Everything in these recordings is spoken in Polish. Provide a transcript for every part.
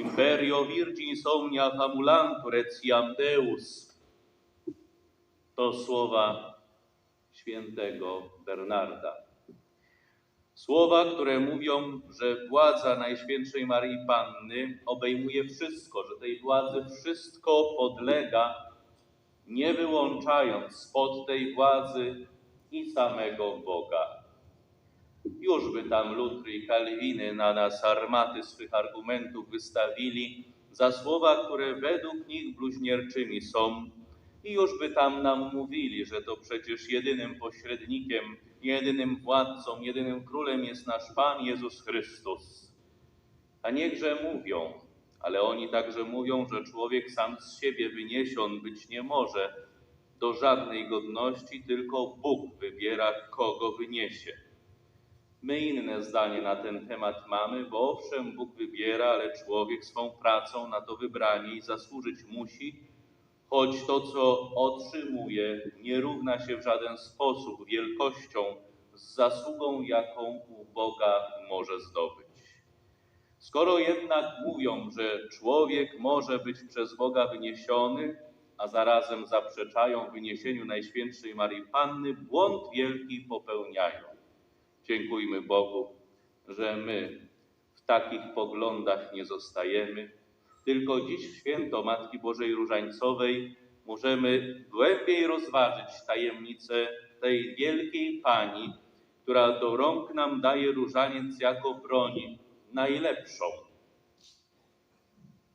imperio virgins omnia famulantur etiam Deus. To słowa świętego Bernarda. Słowa, które mówią, że władza Najświętszej Maryi Panny obejmuje wszystko, że tej władzy wszystko podlega, nie wyłączając spod tej władzy i samego Boga. Już by tam Lutry i Kalwiny na nas armaty swych argumentów wystawili za słowa, które według nich bluźnierczymi są i już by tam nam mówili, że to przecież jedynym pośrednikiem, jedynym władcą, jedynym królem jest nasz Pan Jezus Chrystus. A niechże mówią, ale oni także mówią, że człowiek sam z siebie wyniesion być nie może do żadnej godności, tylko Bóg wybiera, kogo wyniesie. My inne zdanie na ten temat mamy, bo owszem, Bóg wybiera, ale człowiek swą pracą na to wybranie i zasłużyć musi, choć to, co otrzymuje, nie równa się w żaden sposób wielkością z zasługą, jaką u Boga może zdobyć. Skoro jednak mówią, że człowiek może być przez Boga wyniesiony, a zarazem zaprzeczają wyniesieniu Najświętszej Marii Panny, błąd wielki popełniają. Dziękujmy Bogu, że my w takich poglądach nie zostajemy, tylko dziś w święto Matki Bożej Różańcowej możemy głębiej rozważyć tajemnicę tej wielkiej Pani, która do rąk nam daje różaniec jako broń najlepszą.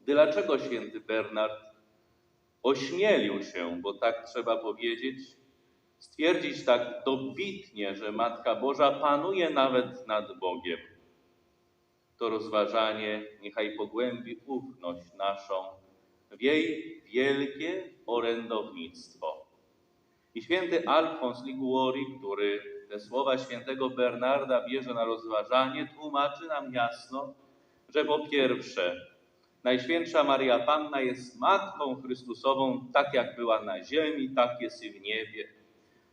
Dlaczego święty Bernard ośmielił się, bo tak trzeba powiedzieć, stwierdzić tak dobitnie, że Matka Boża panuje nawet nad Bogiem? To rozważanie niechaj pogłębi ufność naszą w jej wielkie orędownictwo. I święty Alfons Liguori, który te słowa świętego Bernarda bierze na rozważanie, tłumaczy nam jasno, że po pierwsze, Najświętsza Maria Panna jest Matką Chrystusową, tak jak była na ziemi, tak jest i w niebie.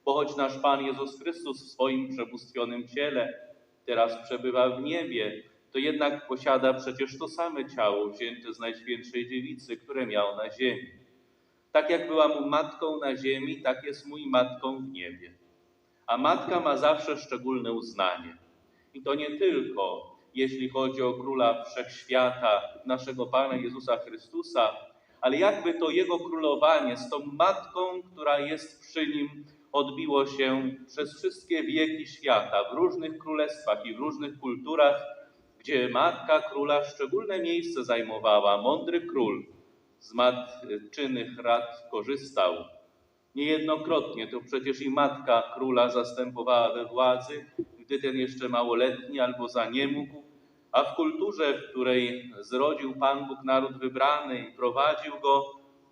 Bo choć nasz Pan Jezus Chrystus w swoim przebóstwionym ciele teraz przebywa w niebie, to jednak posiada przecież to same ciało wzięte z Najświętszej Dziewicy, które miał na ziemi. Tak jak była mu matką na ziemi, tak jest i matką w niebie. A matka ma zawsze szczególne uznanie. I to nie tylko jeśli chodzi o króla wszechświata, naszego Pana Jezusa Chrystusa, ale jakby to jego królowanie z tą matką, która jest przy nim, odbiło się przez wszystkie wieki świata, w różnych królestwach i w różnych kulturach, gdzie matka króla szczególne miejsce zajmowała. Mądry król z matczynych rad korzystał. Niejednokrotnie to przecież i matka króla zastępowała we władzy, gdy ten jeszcze małoletni albo za nie mógł, a w kulturze, w której zrodził Pan Bóg naród wybrany i prowadził go,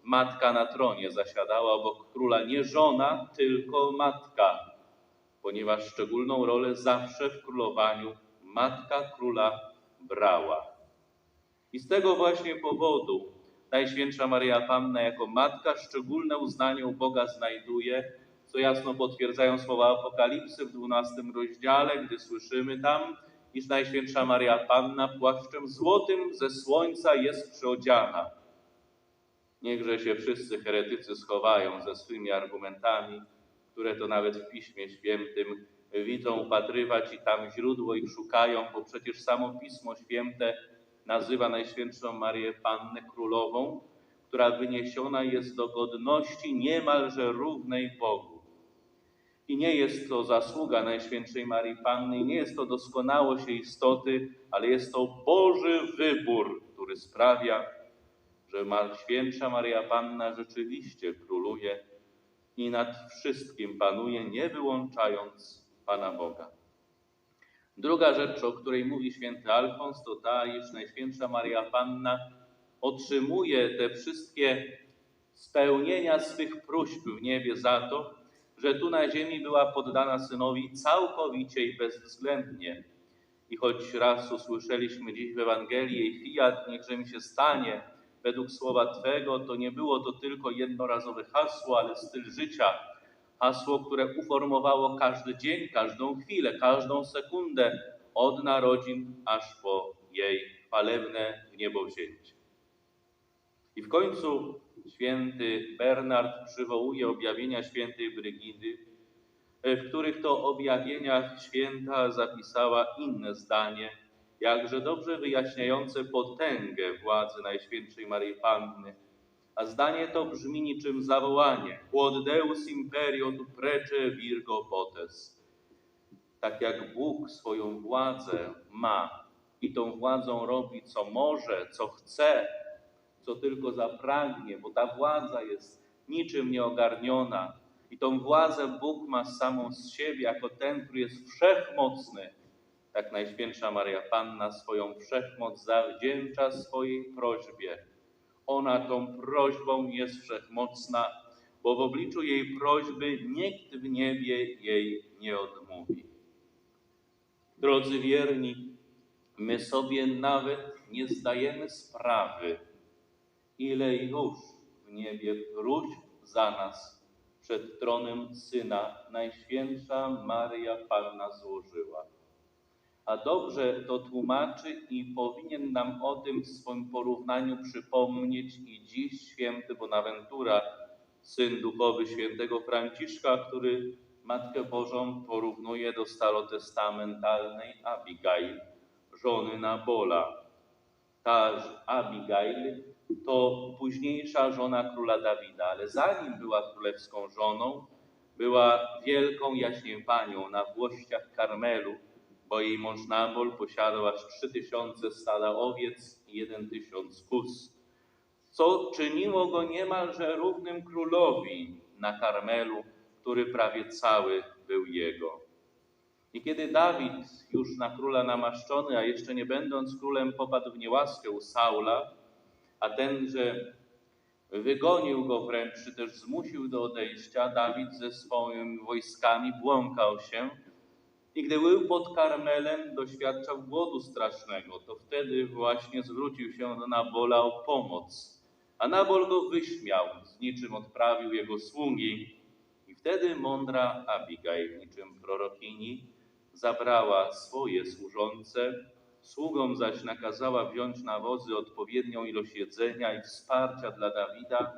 matka na tronie zasiadała obok króla nie żona, tylko matka, ponieważ szczególną rolę zawsze w królowaniu matka króla brała. I z tego właśnie powodu Najświętsza Maria Panna jako matka szczególne uznanie u Boga znajduje, co jasno potwierdzają słowa Apokalipsy w 12 rozdziale, gdy słyszymy tam, iż Najświętsza Maria Panna płaszczem złotym ze słońca jest przyodziana. Niechże się wszyscy heretycy schowają ze swymi argumentami, które to nawet w Piśmie Świętym widzą upatrywać i tam źródło ich szukają, bo przecież samo Pismo Święte nazywa Najświętszą Marię Pannę Królową, która wyniesiona jest do godności niemalże równej Bogu. I nie jest to zasługa Najświętszej Marii Panny, nie jest to doskonałość jej istoty, ale jest to Boży wybór, który sprawia, że Świętsza Maria Panna rzeczywiście króluje i nad wszystkim panuje, nie wyłączając Pana Boga. Druga rzecz, o której mówi święty Alfons, to ta, iż Najświętsza Maria Panna otrzymuje te wszystkie spełnienia swych próśb w niebie za to, że tu na ziemi była poddana Synowi całkowicie i bezwzględnie. I choć raz usłyszeliśmy dziś w Ewangelii jej fiat, niechże mi się stanie, według słowa Twego, to nie było to tylko jednorazowe hasło, ale styl życia. Hasło, które uformowało każdy dzień, każdą chwilę, każdą sekundę, od narodzin aż po jej chwalebne w niebowzięcie. I w końcu święty Bernard przywołuje objawienia świętej Brygidy, w których to objawieniach święta zapisała inne zdanie, jakże dobrze wyjaśniające potęgę władzy Najświętszej Maryi Panny. A zdanie to brzmi niczym zawołanie Quod Deus imperio prece virgo potes. Tak jak Bóg swoją władzę ma i tą władzą robi co może, co chce, co tylko zapragnie, bo ta władza jest niczym nieogarniona. I tą władzę Bóg ma samą z siebie, jako ten, który jest wszechmocny. Tak Najświętsza Maria Panna swoją wszechmoc zawdzięcza swojej prośbie. Ona tą prośbą jest wszechmocna, bo w obliczu jej prośby nikt w niebie jej nie odmówi. Drodzy wierni, my sobie nawet nie zdajemy sprawy, ile już w niebie próśb za nas przed tronem Syna Najświętsza Maria Panna złożyła. A dobrze to tłumaczy i powinien nam o tym w swoim porównaniu przypomnieć i dziś święty Bonaventura, syn duchowy świętego Franciszka, który Matkę Bożą porównuje do starotestamentalnej Abigail, żony Nabola. Ta Abigail to późniejsza żona króla Dawida, ale zanim była królewską żoną, była wielką jaśnie panią na włościach Karmelu, bo jej mąż Nabol posiadał aż trzy tysiące stada owiec i jeden tysiąc kus, co czyniło go niemalże równym królowi na Karmelu, który prawie cały był jego. I kiedy Dawid, już na króla namaszczony, a jeszcze nie będąc królem, popadł w niełaskę u Saula, a tenże wygonił go wręcz, czy też zmusił do odejścia, Dawid ze swoimi wojskami błąkał się i gdy był pod Karmelem, doświadczał głodu strasznego, to wtedy właśnie zwrócił się do Nabola o pomoc. A Nabol go wyśmiał, z niczym odprawił jego sługi. I wtedy mądra Abigail, niczym prorokini, zabrała swoje służące, sługom zaś nakazała wziąć na wozy odpowiednią ilość jedzenia i wsparcia dla Dawida.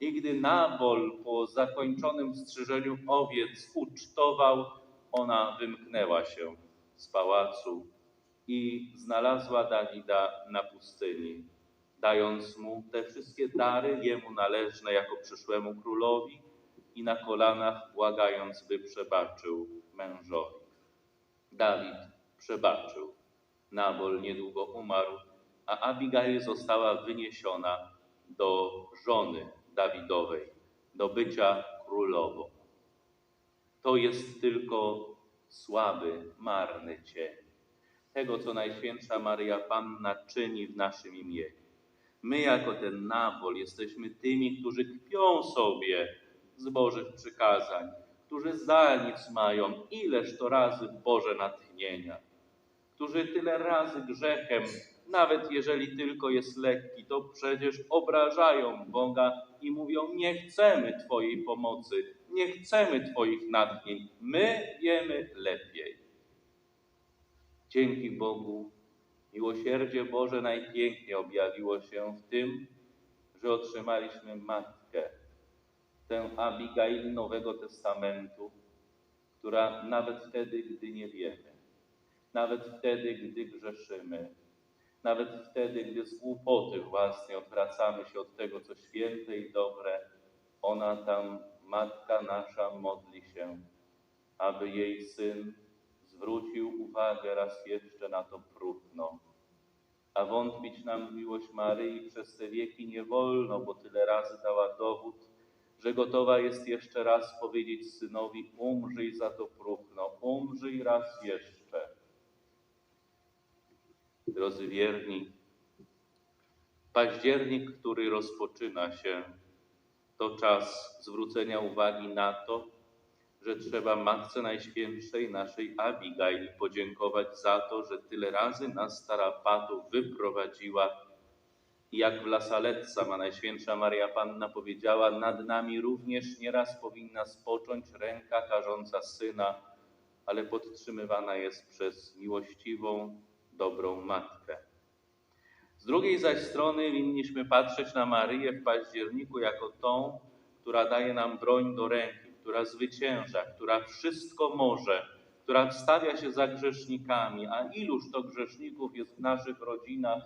I gdy Nabol po zakończonym strzyżeniu owiec ucztował, ona wymknęła się z pałacu i znalazła Dawida na pustyni, dając mu te wszystkie dary jemu należne jako przyszłemu królowi i na kolanach błagając, by przebaczył mężowi. Dawid przebaczył. Nabol niedługo umarł, a Abigail została wyniesiona do żony Dawidowej, do bycia królową. To jest tylko słaby, marny cień tego, co Najświętsza Maria Panna czyni w naszym imieniu. My, jako ten Nabol, jesteśmy tymi, którzy kpią sobie z Bożych przykazań, którzy za nic mają ileż to razy Boże natchnienia, którzy tyle razy grzechem, nawet jeżeli tylko jest lekki, to przecież obrażają Boga i mówią: Nie chcemy Twojej pomocy, nie chcemy Twoich natchnień, my wiemy lepiej. Dzięki Bogu miłosierdzie Boże najpiękniej objawiło się w tym, że otrzymaliśmy Matkę, tę Abigail Nowego Testamentu, która nawet wtedy, gdy nie wiemy, nawet wtedy, gdy grzeszymy, nawet wtedy, gdy z głupoty własnej odwracamy się od tego, co święte i dobre, ona tam Matka nasza modli się, aby jej Syn zwrócił uwagę raz jeszcze na to próchno. A wątpić nam w miłość Maryi przez te wieki nie wolno, bo tyle razy dała dowód, że gotowa jest jeszcze raz powiedzieć Synowi, umrzyj za to próchno, umrzyj raz jeszcze. Drodzy wierni, październik, który rozpoczyna się to czas zwrócenia uwagi na to, że trzeba Matce Najświętszej, naszej Abigail, podziękować za to, że tyle razy nas z tarapatu wyprowadziła. I jak w La Salette ma Najświętsza Maria Panna powiedziała, nad nami również nieraz powinna spocząć ręka karząca Syna, ale podtrzymywana jest przez miłościwą, dobrą Matkę. Z drugiej zaś strony winniśmy patrzeć na Maryję w październiku jako tą, która daje nam broń do ręki, która zwycięża, która wszystko może, która wstawia się za grzesznikami. A iluż to grzeszników jest w naszych rodzinach,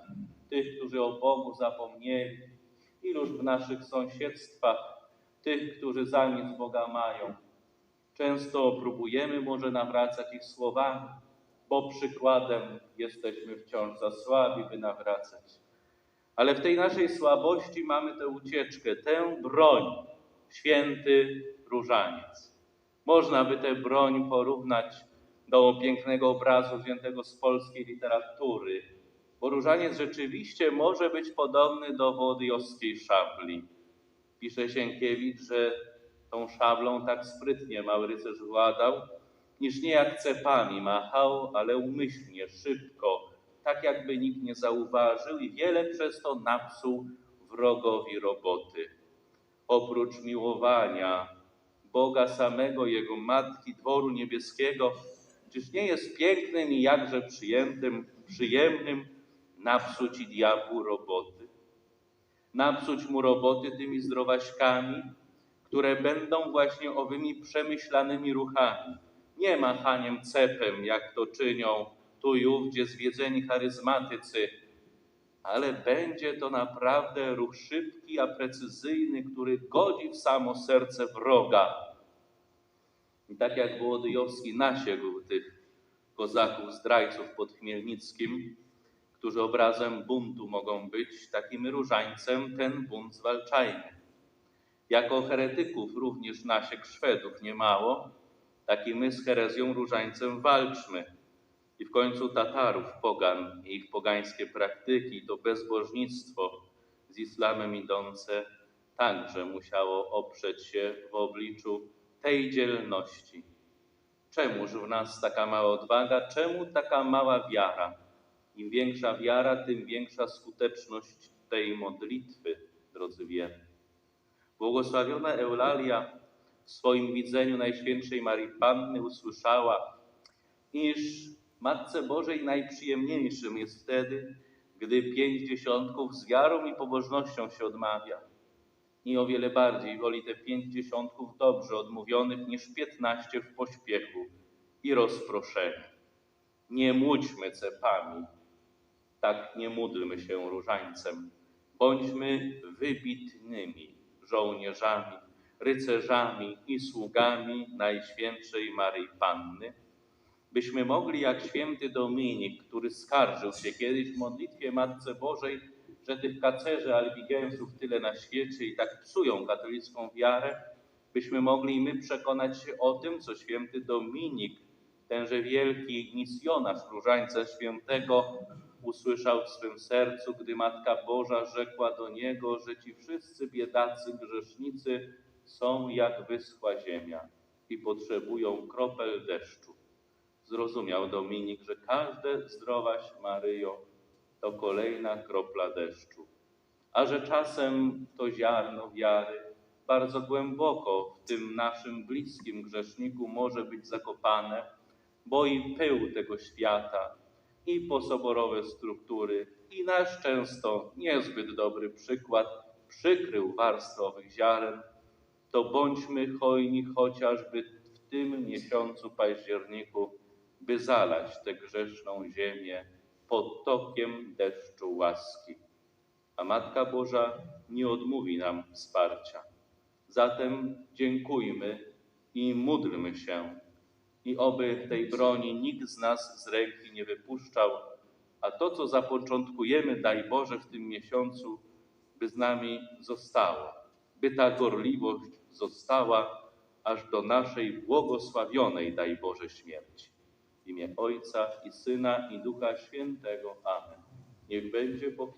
tych, którzy o Bogu zapomnieli, iluż w naszych sąsiedztwach, tych, którzy zamiast Boga mają. Często próbujemy może nawracać ich słowami, bo przykładem jesteśmy wciąż za słabi, by nawracać. Ale w tej naszej słabości mamy tę ucieczkę, tę broń, święty różaniec. Można by tę broń porównać do pięknego obrazu wziętego z polskiej literatury, bo różaniec rzeczywiście może być podobny do włodyjowskiej szabli. Pisze Sienkiewicz, że tą szablą tak sprytnie mały rycerz władał, niż nie jak cepami machał, ale umyślnie, szybko, tak jakby nikt nie zauważył i wiele przez to napsuł wrogowi roboty. Oprócz miłowania Boga samego, Jego Matki, dworu niebieskiego, czyż nie jest pięknym i jakże przyjemnym, przyjemnym napsuć i diabłu roboty? Napsuć mu roboty tymi zdrowaśkami, które będą właśnie owymi przemyślanymi ruchami, nie machaniem cepem, jak to czynią tu i ówdzie zwiedzeni charyzmatycy, ale będzie to naprawdę ruch szybki, a precyzyjny, który godzi w samo serce wroga. I tak jak Wołodyjowski nasiegł tych kozaków zdrajców pod Chmielnickim, którzy obrazem buntu mogą być, takim różańcem ten bunt zwalczajmy. Jako heretyków również nasiek Szwedów niemało, tak i my z herezją różańcem walczmy. I w końcu Tatarów, pogan i ich pogańskie praktyki, to bezbożnictwo z islamem idące, także musiało oprzeć się w obliczu tej dzielności. Czemuż w nas taka mała odwaga, czemu taka mała wiara? Im większa wiara, tym większa skuteczność tej modlitwy, drodzy wierni. Błogosławiona Eulalia w swoim widzeniu Najświętszej Marii Panny usłyszała, iż Matce Bożej najprzyjemniejszym jest wtedy, gdy pięć dziesiątków z wiarą i pobożnością się odmawia. I o wiele bardziej woli te pięć dziesiątków dobrze odmówionych niż piętnaście w pośpiechu i rozproszeniu. Nie módźmy cepami, tak nie módlmy się różańcem. Bądźmy wybitnymi żołnierzami, rycerzami i sługami Najświętszej Maryi Panny, byśmy mogli jak święty Dominik, który skarżył się kiedyś w modlitwie Matce Bożej, że tych kacerzy albigensów tyle na świecie i tak psują katolicką wiarę, byśmy mogli my przekonać się o tym, co święty Dominik, tenże wielki misjonarz Różańca Świętego, usłyszał w swym sercu, gdy Matka Boża rzekła do niego, że ci wszyscy biedacy grzesznicy są jak wyschła ziemia i potrzebują kropel deszczu. Zrozumiał Dominik, że każde zdrowaś Maryjo to kolejna kropla deszczu, a że czasem to ziarno wiary bardzo głęboko w tym naszym bliskim grzeszniku może być zakopane, bo i pył tego świata, i posoborowe struktury, i nasz często niezbyt dobry przykład przykrył warstwę owych ziaren, to bądźmy hojni chociażby w tym miesiącu październiku, by zalać tę grzeszną ziemię potokiem deszczu łaski. A Matka Boża nie odmówi nam wsparcia. Zatem dziękujmy i módlmy się, i oby tej broni nikt z nas z ręki nie wypuszczał, a to, co zapoczątkujemy, daj Boże, w tym miesiącu, by z nami zostało, by ta gorliwość została aż do naszej błogosławionej, daj Boże, śmierci. W imię Ojca i Syna i Ducha Świętego. Amen. Niech będzie pochwalony.